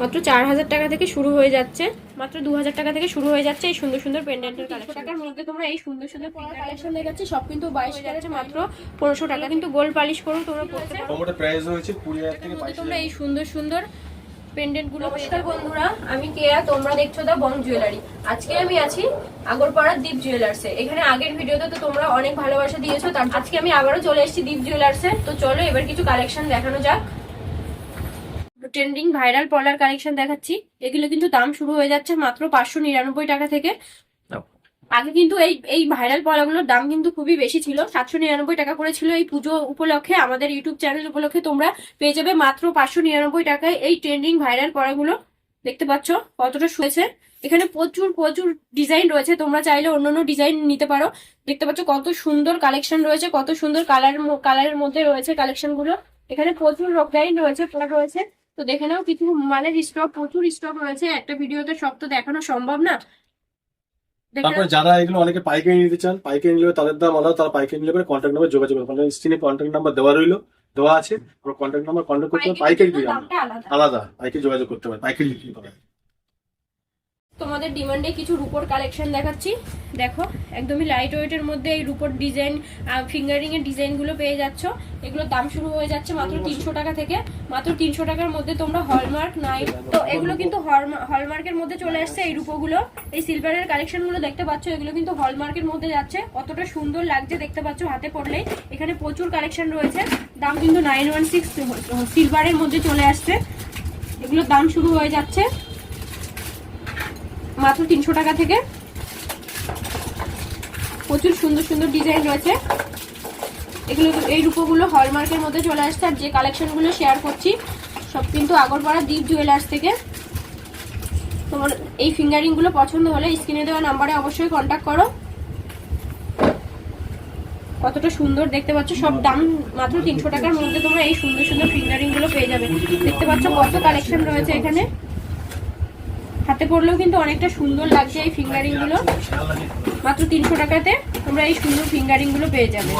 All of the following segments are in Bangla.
মাত্র চার হাজার টাকা থেকে শুরু হয়ে যাচ্ছে। মাত্র দু হাজার টাকা থেকে শুরু হয়ে যাচ্ছে এই সুন্দর সুন্দর পেন্ডেন্টের কালেকশন টাকার মধ্যে তোমরা এই সুন্দর সুন্দর কালেকশন দেখাচ্ছি সব কিন্তু বাইশ টাকা মাত্র পনেরোশো টাকা। কিন্তু গোল্ড পালিশ করো তোমরা পড়তে প্রাইস হয়েছে কুড়ি হাজার থেকে তোমরা এই সুন্দর সুন্দর পেন্ডেন্টগুলো নমস্কার বন্ধুরা আমি কেয়া তোমরা দেখছ দা বং জুয়েলারি আজকে আমি আছি আগরপাড়ার দীপ জুয়েলার্সে এখানে আগের ভিডিওতে তো তোমরা অনেক ভালোবাসা দিয়েছ তার আজকে আমি আবারও চলে এসেছি দীপ জুয়েলার্সে তো চলো এবার কিছু কালেকশন দেখানো যাক। ট্রেন্ডিং ভাইরাল পলার কালেকশন দেখাচ্ছি। এগুলো কিন্তু দাম শুরু হয়ে যাচ্ছে মাত্র পাঁচশো নিরানব্বই টাকা থেকে। আগে কিন্তু এই এই ভাইরাল পলাগুলোর দাম কিন্তু খুবই বেশি ছিল। সাতশো নিরানব্বই টাকা করে ছিল এই পুজো উপলক্ষে। আমাদের ইউটিউব চ্যানেল উপলক্ষে তোমরা পেয়ে যাবে মাত্র পাঁচশো নিরানব্বই টাকায় এই ট্রেন্ডিং ভাইরাল পলাগুলো দেখতে পাচ্ছ কতটা শুয়েছে এখানে প্রচুর প্রচুর ডিজাইন রয়েছে। তোমরা চাইলে অন্য অন্য ডিজাইন নিতে পারো। দেখতে পাচ্ছ কত সুন্দর কালেকশন রয়েছে কত সুন্দর কালার কালারের মধ্যে রয়েছে কালেকশনগুলো। এখানে প্রচুর ডিজাইন রয়েছে রয়েছে। তো দেখে নাও কিছু মালের স্টক প্রচুর স্টক রয়েছে একটা ভিডিওতে সব তো দেখানো সম্ভব না। তারপরে যারা এগুলো অনেকে পাইকারি নিতে চান পাইকারি নিলে তাদের দাম আলাদা তারা পাইকারি নিলে পরে কন্ট্যাক্ট নাম্বার যোগাযোগ করবে। স্ক্রিনে কন্ট্যাক্ট নাম্বার দেওয়া রইল দেওয়া আছে। কন্ট্যাক্ট নাম্বার কন্ট্যাক্ট করতে হবে পাইকারি আলাদা। পাইকারি যোগাযোগ করতে পারে পাইকারি নিতে করে তোমাদের ডিমান্ডে কিছু রুপোর কালেকশন দেখাচ্ছি। দেখো, একদমই লাইট ওয়েটের মধ্যে এই রুপোর ডিজাইন ফিঙ্গারিং এর ডিজাইনগুলো পেয়ে যাচ্ছ। এগুলোর দাম শুরু হয়ে যাচ্ছে মাত্র তিনশো টাকা থেকে। মাত্র তিনশো টাকার মধ্যে তোমরা হলমার্ক নাই তো এগুলো কিন্তু হলমার্কের মধ্যে চলে আসছে এই রুপোগুলো। এই সিলভারের কালেকশনগুলো দেখতে পাচ্ছ, এগুলো কিন্তু হলমার্কের মধ্যে যাচ্ছে। কতটা সুন্দর লাগছে দেখতে পাচ্ছ হাতে পড়লেই। এখানে প্রচুর কালেকশন রয়েছে। দাম কিন্তু নাইন ওয়ান সিক্স সিলভারের মধ্যে চলে আসছে। এগুলোর দাম শুরু হয়ে যাচ্ছে। মাত্র তিনশো টাকা থেকে। প্রচুর সুন্দর সুন্দর ডিজাইন রয়েছে। এগুলো এই রূপগুলো হলমার্কের মধ্যে চলে আসছে। আর যে কালেকশনগুলো শেয়ার করছি, সব কিন্তু আগরপাড়া দ্বীপ জুয়েলার্স থেকে। তোমার এই ফিঙ্গারিংগুলো পছন্দ হলে স্ক্রিনে দেওয়া নাম্বারে অবশ্যই কন্ট্যাক্ট করো। কতটা সুন্দর দেখতে পাচ্ছ, সব দাম মাত্র তিনশো টাকার মধ্যে তোমরা এই সুন্দর সুন্দর ফিঙ্গারিংগুলো পেয়ে যাবে। দেখতে পাচ্ছ কত কালেকশন রয়েছে এখানে। হাতে পড়লেও কিন্তু অনেকটা সুন্দর লাগছে এই ফিঙ্গারিংগুলো। মাত্র তিনশো টাকাতে তোমরা এই সুন্দর ফিঙ্গারিংগুলো পেয়ে যাবে।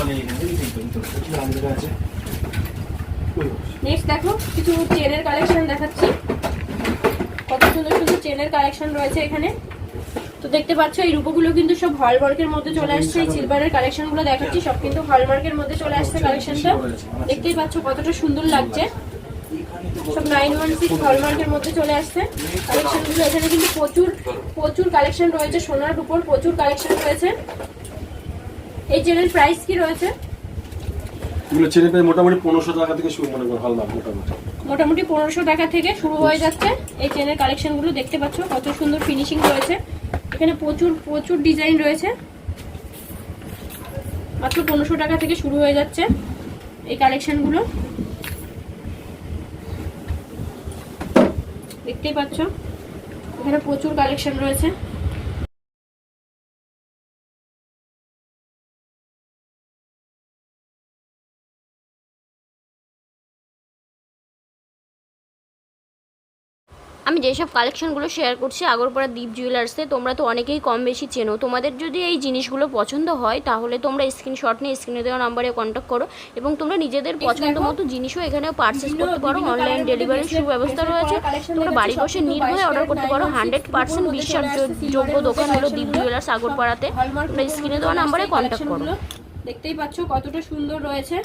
নেক্সট দেখো, কিছু চেনের কালেকশন দেখাচ্ছি। কত সুন্দর সুন্দর চেনের কালেকশন রয়েছে এখানে। তো দেখতে পাচ্ছ, এই রূপগুলো কিন্তু সব হলমার্কের মধ্যে চলে আসছে। এই সিলভারের কালেকশনগুলো দেখাচ্ছি, সব কিন্তু হলমার্কের মধ্যে চলে আসছে কালেকশনটা দেখতেই পাচ্ছ কতটা সুন্দর লাগছে। সব নাইন ওয়ান সিক্স হলমার্কের মধ্যে চলে আসছে। কালেকশনগুলো এখানে কিন্তু প্রচুর প্রচুর কালেকশন রয়েছে সোনার উপর প্রচুর কালেকশন রয়েছে। এই চেনের প্রাইস কি রয়েছে? এগুলো মোটামুটি পনেরোশো টাকা থেকে শুরু মনে করো হলমার্ক মোটামুটি। মোটামুটি পনেরোশো টাকা থেকে শুরু হয়ে যাচ্ছে। এই চেনের কালেকশনগুলো দেখতে পাচ্ছ কত সুন্দর ফিনিশিং রয়েছে। এখানে প্রচুর প্রচুর ডিজাইন রয়েছে। মাত্র পনেরোশো টাকা থেকে শুরু হয়ে যাচ্ছে এই কালেকশন দেখতেই পাচ্ছ। এখানে প্রচুর কালেকশন রয়েছে। আমি যেসব কালেকশনগুলো শেয়ার করছি আগরপাড়া দীপ জুয়েলার্সে তোমরা তো অনেকেই কম বেশি চেনো। তোমাদের যদি এই জিনিসগুলো পছন্দ হয় তাহলে তোমরা স্ক্রিনশট নিয়ে স্ক্রিনে দেওয়া নাম্বারে কন্ট্যাক্ট করো এবং তোমরা নিজেদের পছন্দ মতো জিনিসও এখানেও পারচেস করতে পারো। অনলাইন ডেলিভারির সুব্যবস্থা রয়েছে। তোমরা বাড়ি বসে নির্ভয়ে অর্ডার করতে পারো। হান্ড্রেড পার্সেন্ট বিশ্বাসযোগ্য দোকান হলো দীপ জুয়েলার্স আগরপাড়াতে। তোমরা স্ক্রিনে দেওয়া নাম্বারে কন্ট্যাক্ট করো। দেখতেই পাচ্ছ কতটা সুন্দর রয়েছে।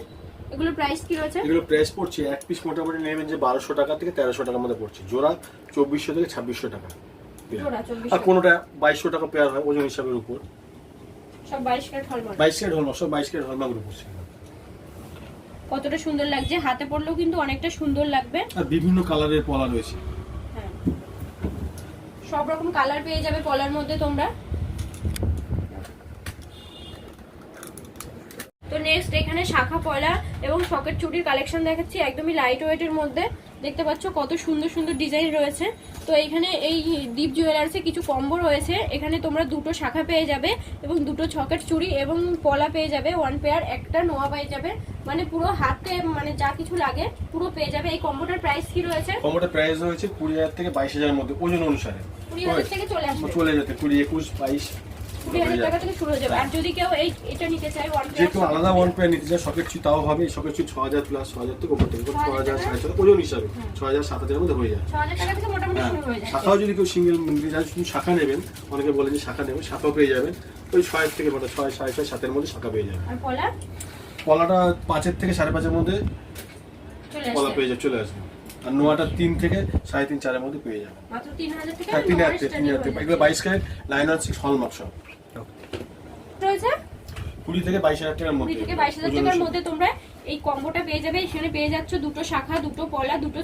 এগুলোর প্রাইস কি রয়েছে? এগুলো প্রাইস পড়ছে এক পিস মোটামুটি নেবেন যে বারোশো টাকা থেকে তেরোশো টাকার মধ্যে পড়ছে। জোড়া চব্বিশশো থেকে ছাব্বিশশো টাকা। আর কোনোটা বাইশশো টাকা পেয়ার হয় ওজন হিসাবের উপর। সব বাইশ হলমার্ক। বাইশ ক্যারেট হলমার্ক সব বাইশ ক্যারেট হলমার্কের উপর কতটা সুন্দর লাগছে? হাতে পড়লেও কিন্তু অনেকটা সুন্দর লাগবে। আর বিভিন্ন কালারের পলা রয়েছে। হ্যাঁ। সব রকম কালার পেয়ে যাবে পলার মধ্যে তোমরা। নেক্সট এখানে শাখা পয়লা এবং সকেট চুড়ির কালেকশন দেখাচ্ছি একদমই লাইট ওয়েটের মধ্যে। দেখতে পাচ্ছ কত সুন্দর সুন্দর ডিজাইন রয়েছে। তো এখানে এই দীপ জুয়েলার্সে কিছু কম্বো রয়েছে। এখানে তোমরা দুটো শাখা পেয়ে যাবে এবং দুটো ছকেট চুড়ি এবং পলা পেয়ে যাবে। ওয়ান পেয়ার একটা নোয়া পেয়ে যাবে। মানে পুরো হাতে মানে যা কিছু লাগে পুরো পেয়ে যাবে। এই কম্বোটার প্রাইস কি রয়েছে? কমোটার প্রাইস হয়েছে কুড়ি হাজার থেকে বাইশ হাজারের মধ্যে ওজন অনুসারে। কুড়ি হাজার থেকে চলে আসবে। চলে যেতে কুড়ি একুশ বাইশ। টাকা থেকে শুরু হয়ে যাবে। আর যদি কেউ এই এটা নিতে চায় ওয়ান যে কেউ আলাদা ওয়ান পেয়ার নিতে চায় চুই তাও হবে সকেট চুই ছ হাজার প্লাস ছ হাজার থেকে উপর থেকে ছ হাজার সাড়ে ছ ওজন হিসাবে ছ হাজার সাত হাজারের মধ্যে হয়ে যায়। হ্যাঁ। শাখাও যদি কেউ সিঙ্গেল নিতে চান শুধু শাখা নেবেন অনেকে বলে যে শাখা নেবেন শাখাও পেয়ে যাবেন। ওই ছয় থেকে মানে ছয় সাড়ে ছয় সাতের মধ্যে শাখা পেয়ে যাবেন। আর পলা কলাটা পাঁচের থেকে সাড়ে পাঁচের মধ্যে কলা পেয়ে যাবে চলে আসবে। আর নোয়াটা তিন থেকে সাড়ে তিন চারের মধ্যে পেয়ে যাবে মাত্র তিন হাজার থেকে হ্যাঁ তিন হাজার থেকে তিন হাজার থেকে এগুলো বাইশ carat nine one six hallmark সব কুড়ি থেকে বাইশ হাজার টাকার মধ্যে। থেকে বাইশ হাজার টাকার মধ্যে তোমরা এই কম্বোটা পেয়ে যাবে। এখানে পেয়ে যাচ্ছ দুটো শাখা দুটো পলা দুটো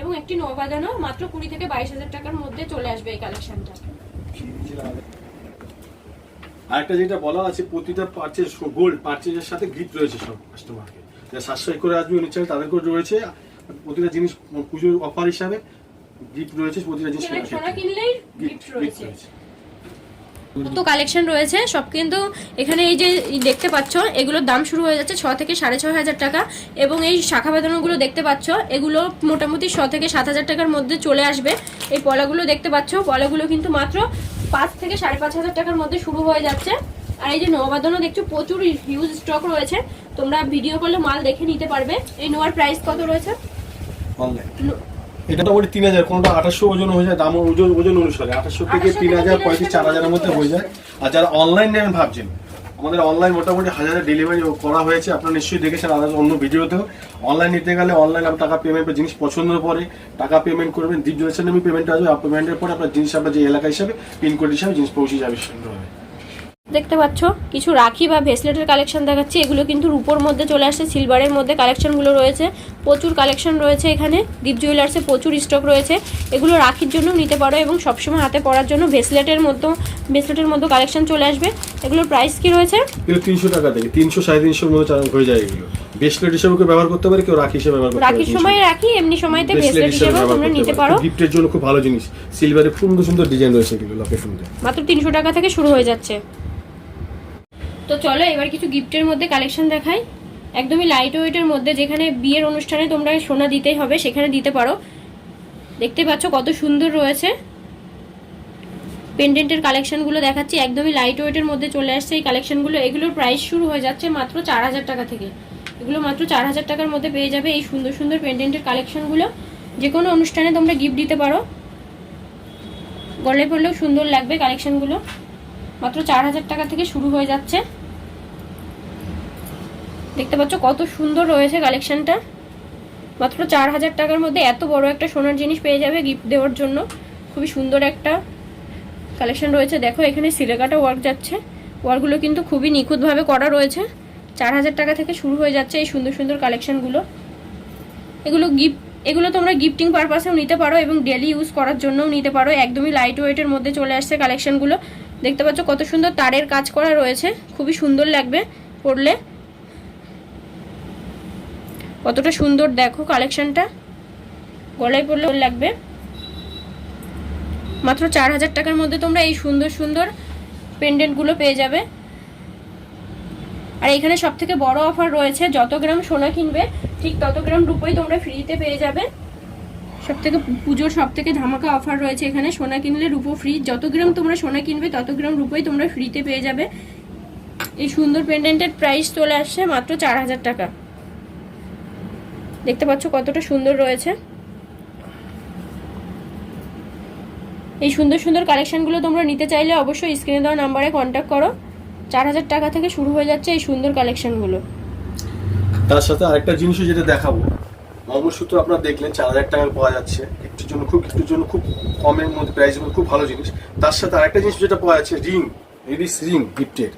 এবং একটি নবাদানো মাত্র কুড়ি থেকে বাইশ হাজার টাকার মধ্যে চলে আসবে এই কালেকশনটা। আরেকটা যেটা বলা আছে প্রতিটা পার্চেস গোল্ড পার্চেসের সাথে গিফট রয়েছে সব কাস্টমারকে যারা সাশ্রয় করে আসবে নিশ্চয়ই তাদেরকেও রয়েছে। প্রতিটা জিনিস পুজোর অফার হিসাবে গিফট রয়েছে প্রতিটা জিনিস। কিনলেই গিফট রয়েছে। কত কালেকশন রয়েছে সব কিন্তু এখানে এই যে দেখতে পাচ্ছ এগুলোর দাম শুরু হয়ে যাচ্ছে ছ থেকে সাড়ে ছ হাজার টাকা এবং এই শাখা বেদনাগুলো দেখতে পাচ্ছ এগুলো মোটামুটি ছ থেকে সাত হাজার টাকার মধ্যে চলে আসবে। এই পলাগুলো দেখতে পাচ্ছ পলাগুলো কিন্তু মাত্র পাঁচ থেকে সাড়ে পাঁচ হাজার টাকার মধ্যে শুরু হয়ে যাচ্ছে। আর এই যে নবাদনও দেখছ প্রচুর হিউজ স্টক রয়েছে। তোমরা ভিডিও করলে মাল দেখে নিতে পারবে। এই নোয়ার প্রাইস কত রয়েছে? Online। নো- এটা মোটামুটি তিন হাজার কোনটা আঠাশশো ওজন হয়ে যায় দাম ওজন ওজন অনুসারে। আঠাশশো থেকে তিন হাজার পঁয়ত্রিশ চার হাজারের মধ্যে হয়ে যায়। আর যারা অনলাইন নেবেন ভাবছেন আমাদের অনলাইন মোটামুটি হাজারে ডেলিভারি করা হয়েছে আপনারা নিশ্চয়ই দেখেছেন আমাদের অন্য ভিডিওতেও। অনলাইন নিতে গেলে অনলাইন আপনার টাকা পেমেন্ট জিনিস পছন্দের পরে টাকা পেমেন্ট করবেন। দ্বীপ নামে পেমেন্ট আসবে পেমেন্টের পরে আপনার জিনিস আপনার যে এলাকা হিসাবে পিনকোড হিসাবে জিনিস পৌঁছে যাবে। সুন্দরভাবে দেখতে পাচ্ছ? কিছু রাখি বা ভেসলেটের কালেকশন দেখাচ্ছি। এগুলো কিন্তু রূপোর মধ্যে চলে আসছে সিলভারের মধ্যে কালেকশনগুলো রয়েছে। প্রচুর কালেকশন রয়েছে এখানে। দীপ জুয়েলার্সে প্রচুর স্টক রয়েছে। এগুলো রাখির জন্য নিতে পারো এবং সবসময় হাতে পরার জন্য ভেসলেটের মধ্যে ভেসলেটের মধ্যে কালেকশন চলে আসবে। এগুলোর প্রাইস কি রয়েছে? এগুলো তিনশো টাকা থেকে তিনশো সাড়ে তিনশোর মধ্যে হয়ে যায় এগুলো। ব্রেসলেট হিসেবে কেউ ব্যবহার করতে পারে কেউ রাখি হিসেবে ব্যবহার করতে পারে রাখির সময় রাখি এমনি সময়তে ব্রেসলেট ভেসলেট হিসেবে তোমরা নিতে পারো। পারো। গিফটের জন্য খুব ভালো জিনিস। সিলভারের সুন্দর সুন্দর ডিজাইন রয়েছে এগুলো লকেটের মধ্যে। মাত্র তিনশো টাকা থেকে শুরু হয়ে যাচ্ছে। তো চলো, এবার কিছু গিফটের মধ্যে কালেকশন দেখাই। একদমই লাইট ওয়েটের মধ্যে যেখানে বিয়ের অনুষ্ঠানে তোমরা সোনা দিতেই হবে, সেখানে দিতে পারো। দেখতে পাচ্ছ কত সুন্দর রয়েছে। পেন্ডেন্টের কালেকশনগুলো দেখাচ্ছি, একদমই লাইট ওয়েটের মধ্যে চলে আসছে এই কালেকশনগুলো এগুলোর প্রাইস শুরু হয়ে যাচ্ছে মাত্র চার হাজার টাকা থেকে। এগুলো মাত্র চার হাজার টাকার মধ্যে পেয়ে যাবে এই সুন্দর সুন্দর পেন্ডেন্টের কালেকশনগুলো যে কোনো অনুষ্ঠানে তোমরা গিফট দিতে পারো। গলে পড়লেও সুন্দর লাগবে কালেকশনগুলো মাত্র চার হাজার টাকা থেকে শুরু হয়ে যাচ্ছে। দেখতে পাচ্ছ কত সুন্দর রয়েছে কালেকশনটা মাত্র চার হাজার টাকার মধ্যে এত বড় একটা সোনার জিনিস পেয়ে যাবে গিফট দেওয়ার জন্য। খুবই সুন্দর একটা কালেকশন রয়েছে। দেখো, এখানে সিলেকাটা ওয়ার্ক যাচ্ছে। ওয়ার্কগুলো কিন্তু খুবই নিখুঁতভাবে করা রয়েছে। চার হাজার টাকা থেকে শুরু হয়ে যাচ্ছে এই সুন্দর সুন্দর কালেকশনগুলো এগুলো গিফট এগুলো তোমরা গিফটিং পারপাসেও নিতে পারো এবং ডেলি ইউজ করার জন্যও নিতে পারো। একদমই লাইট ওয়েটের মধ্যে চলে আসছে কালেকশনগুলো দেখতে পাচ্ছ কত সুন্দর তারের কাজ করা রয়েছে। খুবই সুন্দর লাগবে পরলে কতটা সুন্দর দেখো কালেকশনটা গলায় ভালো লাগবে। মাত্র চার হাজার টাকার মধ্যে তোমরা এই সুন্দর সুন্দর পেন্ডেন্টগুলো পেয়ে যাবে। আর এখানে সব থেকে বড় অফার রয়েছে, যত গ্রাম সোনা কিনবে, ঠিক তত গ্রাম রূপই তোমরা ফ্রিতে পেয়ে যাবে। সব থেকে পুজোর সব থেকে ধামাকা অফার রয়েছে এখানে, সোনা কিনলে রূপো ফ্রি যত গ্রাম তোমরা সোনা কিনবে, তত গ্রাম রূপই তোমরা ফ্রিতে পেয়ে যাবে। এই সুন্দর পেন্ডেন্টের প্রাইস চলে আসছে মাত্র চার হাজার টাকা। দেখতে পাচ্ছ কতটা সুন্দর রয়েছে। এই সুন্দর সুন্দর কালেকশনগুলো তোমরা নিতে চাইলে অবশ্যই স্ক্রিনে দেওয়া নাম্বারে কন্ট্যাক্ট করো। চার হাজার টাকা থেকে শুরু হয়ে যাচ্ছে এই সুন্দর কালেকশনগুলো তার সাথে আরেকটা জিনিসও যেটা দেখাবো। মর্মসূত্র আপনারা দেখলেন চার হাজার টাকায় পাওয়া যাচ্ছে। একটুর জন্য খুব একটুর জন্য খুব কমের মধ্যে প্রাইসের মধ্যে খুব ভালো জিনিস। তার সাথে আরেকটা জিনিস যেটা পাওয়া যাচ্ছে রিং লেডিস রিং গিফটের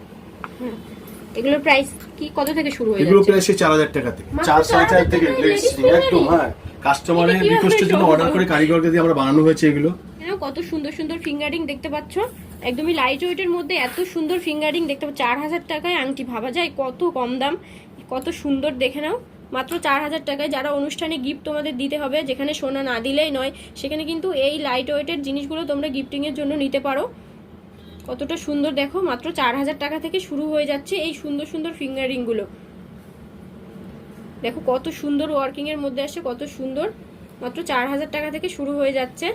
এগুলোর প্রাইস কি কত থেকে শুরু হয়ে এগুলো চার হাজার টাকা থেকে। মাত্র চার সাড়ে চার 4,000 থেকে একদম হ্যাঁ। কাস্টমারের রিকোয়েস্টের জন্য অর্ডার করে কারিগরকে দিয়ে আমরা বানানো হয়েছে এগুলো। কত সুন্দর সুন্দর ফিঙ্গারিং দেখতে পাচ্ছ। একদমই লাইট ওয়েটের মধ্যে এত সুন্দর ফিঙ্গারিং দেখতে পাচ্ছ। চার হাজার টাকায় আংটি ভাবা যায় কত কম দাম। কত সুন্দর দেখে নাও। মাত্র চার হাজার টাকায় যারা অনুষ্ঠানে গিফট তোমাদের দিতে হবে যেখানে সোনা না দিলেই নয় সেখানে কিন্তু এই লাইট ওয়েটের জিনিসগুলো তোমরা গিফটিংয়ের জন্য নিতে পারো। কতটা সুন্দর দেখো, মাত্র চার হাজার টাকা থেকে শুরু হয়ে যাচ্ছে এই সুন্দর সুন্দর ফিঙ্গারিংগুলো দেখো কত সুন্দর ওয়ার্কিংয়ের মধ্যে আসছে, কত সুন্দর। মাত্র চার হাজার টাকা থেকে শুরু হয়ে যাচ্ছে।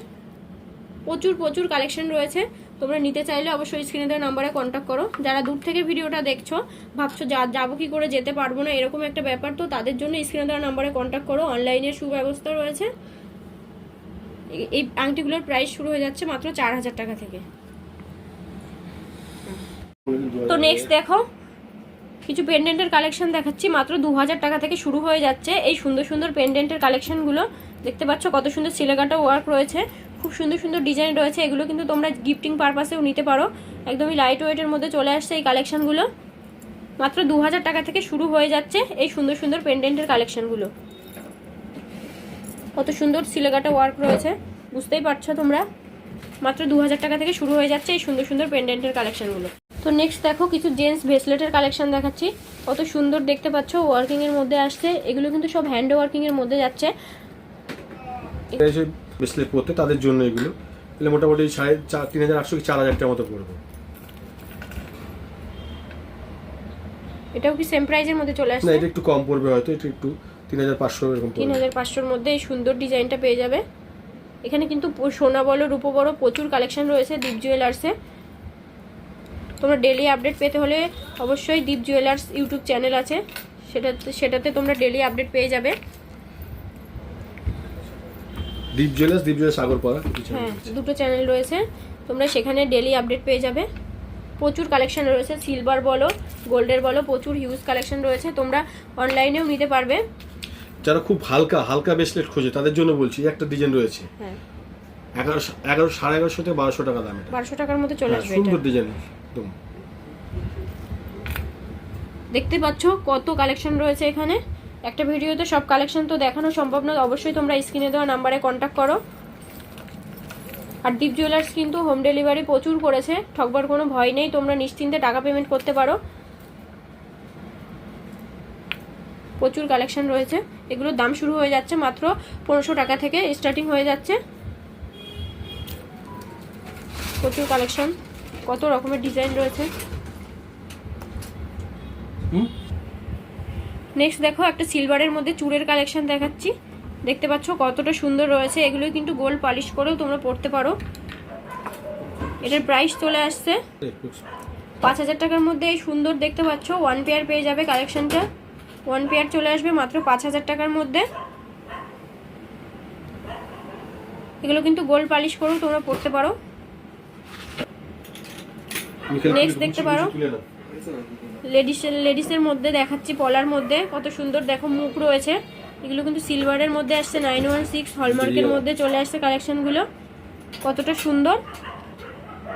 প্রচুর প্রচুর কালেকশন রয়েছে। তোমরা নিতে চাইলে অবশ্যই স্ক্রিনে দেওয়া নাম্বারে কন্ট্যাক্ট করো। যারা দূর থেকে ভিডিওটা দেখছ, ভাবছ যা, যাব কি করে যেতে পারব না, এরকম একটা ব্যাপার, তো তাদের জন্য স্ক্রিনে দেওয়া নাম্বারে কন্ট্যাক্ট করো। অনলাইনের সুব্যবস্থা রয়েছে। এই- আংটিগুলোর প্রাইস শুরু হয়ে যাচ্ছে মাত্র চার হাজার টাকা থেকে। তো নেক্সট দেখো, কিছু পেন্ডেন্টের কালেকশন দেখাচ্ছি, মাত্র দু হাজার টাকা থেকে শুরু হয়ে যাচ্ছে। এই সুন্দর সুন্দর পেন্ডেন্টের কালেকশনগুলো দেখতে পাচ্ছ, কত সুন্দর সিলেকাটা ওয়ার্ক রয়েছে, খুব সুন্দর সুন্দর ডিজাইন রয়েছে, এগুলো কিন্তু তোমরা গিফটিং পারপাসেও নিতে পারো। একদমই লাইট ওয়েটের মধ্যে চলে আসছে এই কালেকশনগুলো মাত্র দু হাজার টাকা থেকে শুরু হয়ে যাচ্ছে এই সুন্দর সুন্দর পেন্ডেন্টের কালেকশনগুলো কত সুন্দর সিলেকাটা ওয়ার্ক রয়েছে, বুঝতেই পারছ তোমরা? মাত্র দু হাজার টাকা থেকে শুরু হয়ে যাচ্ছে এই সুন্দর সুন্দর পেন্ডেন্টের কালেকশনগুলো তো নেক্সট দেখো কিছু জেন্টস ব্রেসলেটের কালেকশন দেখাচ্ছি। কত সুন্দর দেখতে পাচ্ছ ওয়ার্কিং এর মধ্যে আসছে। এগুলো কিন্তু সব হ্যান্ড ওয়ার্কিং এর মধ্যে যাচ্ছে। ব্রেসলেট পরতে তাদের জন্য এগুলো। এগুলো মোটামুটি সাড়ে চার তিন হাজার আটশো কি চার হাজার টাকার মতো পড়বে এটাও কি সেম প্রাইজের মধ্যে চলে না এটা একটু কম পড়বে হয়তো এটা একটু তিন হাজার পাঁচশো এরকম তিন হাজার পাঁচশোর মধ্যে এই সুন্দর ডিজাইনটা পেয়ে যাবে। এখানে কিন্তু সোনা বলো রূপো বড় প্রচুর কালেকশন রয়েছে দীপ জুয়েলার্সে তোমরা ডেলি আপডেট পেতে হলে অবশ্যই দীপ জুয়েলার্স ইউটিউব চ্যানেল আছে। সেটাতে সেটাতে তোমরা ডেলি আপডেট পেয়ে যাবে। দীপ জুয়েলার্স দীপ জুয়েলার্স আগরপাড়া কিছু হ্যাঁ দুটো চ্যানেল রয়েছে। তোমরা সেখানে ডেলি আপডেট পেয়ে যাবে। প্রচুর কালেকশন রয়েছে। সিলভার বলো গোল্ডের বলো প্রচুর হিউজ কালেকশন রয়েছে। তোমরা অনলাইনেও নিতে পারবে। যারা খুব হালকা হালকা ব্রেসলেট খোঁজে তাদের জন্য বলছি একটা ডিজাইন রয়েছে। হ্যাঁ। এগারো এগারো সাড়ে এগারোশো থেকে বারোশো টাকা দাম বারোশো টাকার মধ্যে চলে হ্যাঁ, আসবে সুন্দর ডিজাইন একদম। দেখতে পাচ্ছ কত কালেকশন রয়েছে এখানে? একটা ভিডিওতে সব কালেকশন তো দেখানো সম্ভব নয়, অবশ্যই তোমরা স্ক্রিনে দেওয়া নাম্বারে কন্ট্যাক্ট করো। আর দীপ জুয়েলার্স কিন্তু হোম ডেলিভারি প্রচুর করেছে, ঠকবার কোনো ভয় নেই, তোমরা নিশ্চিন্তে টাকা পেমেন্ট করতে পারো। প্রচুর কালেকশন রয়েছে, এগুলোর দাম শুরু হয়ে যাচ্ছে মাত্র পনেরোশো টাকা থেকে স্টার্টিং হয়ে যাচ্ছে। প্রচুর কালেকশন কত রকমের ডিজাইন রয়েছে? নেক্সট দেখো একটা সিলভারের মধ্যে চুড়ের কালেকশন দেখাচ্ছি। দেখতে পাচ্ছ কতটা সুন্দর রয়েছে। এগুলো কিন্তু গোল্ড পালিশ করেও তোমরা পড়তে পারো। এটার প্রাইস চলে আসছে পাঁচ হাজার টাকার মধ্যে। এই সুন্দর দেখতে পাচ্ছ ওয়ান পেয়ার পেয়ে যাবে কালেকশনটা ওয়ান পেয়ার চলে আসবে মাত্র পাঁচ হাজার টাকার মধ্যে। এগুলো কিন্তু গোল্ড পালিশ করেও তোমরা পড়তে পারো। Next দেখতে পারো। লেডিসের লেডিসের মধ্যে দেখাচ্ছি পলার মধ্যে। কত সুন্দর দেখো মুখ রয়েছে। এগুলো কিন্তু সিলভারের মধ্যে আসছে নাইন ওয়ান সিক্স হলমার্কের মধ্যে চলে আসছে কালেকশনগুলো কতটা সুন্দর।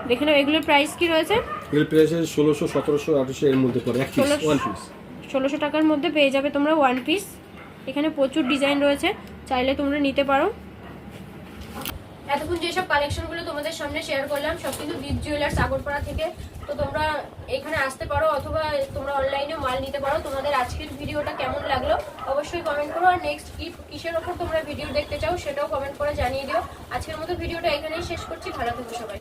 দেখে নাও এগুলোর প্রাইস কি রয়েছে? এগুলো প্রাইস ষোলোশো সতেরোশো আঠারোশো এর মধ্যে পড়ে। এক পিস 1600 ওয়ান পিস ষোলোশো টাকার মধ্যে পেয়ে যাবে তোমরা ওয়ান পিস এখানে প্রচুর ডিজাইন রয়েছে। চাইলে তোমরা নিতে পারো। এতক্ষণ যেসব কালেকশনগুলো তোমাদের সামনে শেয়ার করলাম, সব কিন্তু দীপ জুয়েলার্স আগরপাড়া থেকে। তো তোমরা এখানে আসতে পারো অথবা তোমরা অনলাইনে মাল নিতে পারো। তোমাদের আজকের ভিডিওটা কেমন লাগল অবশ্যই কমেন্ট করো। আর নেক্সট কি কিসের ওপর তোমরা ভিডিও দেখতে চাও সেটাও কমেন্ট করে জানিয়ে দিও। আজকের মতো ভিডিওটা এখানেই শেষ করছি। ভালো থেকো সবাই।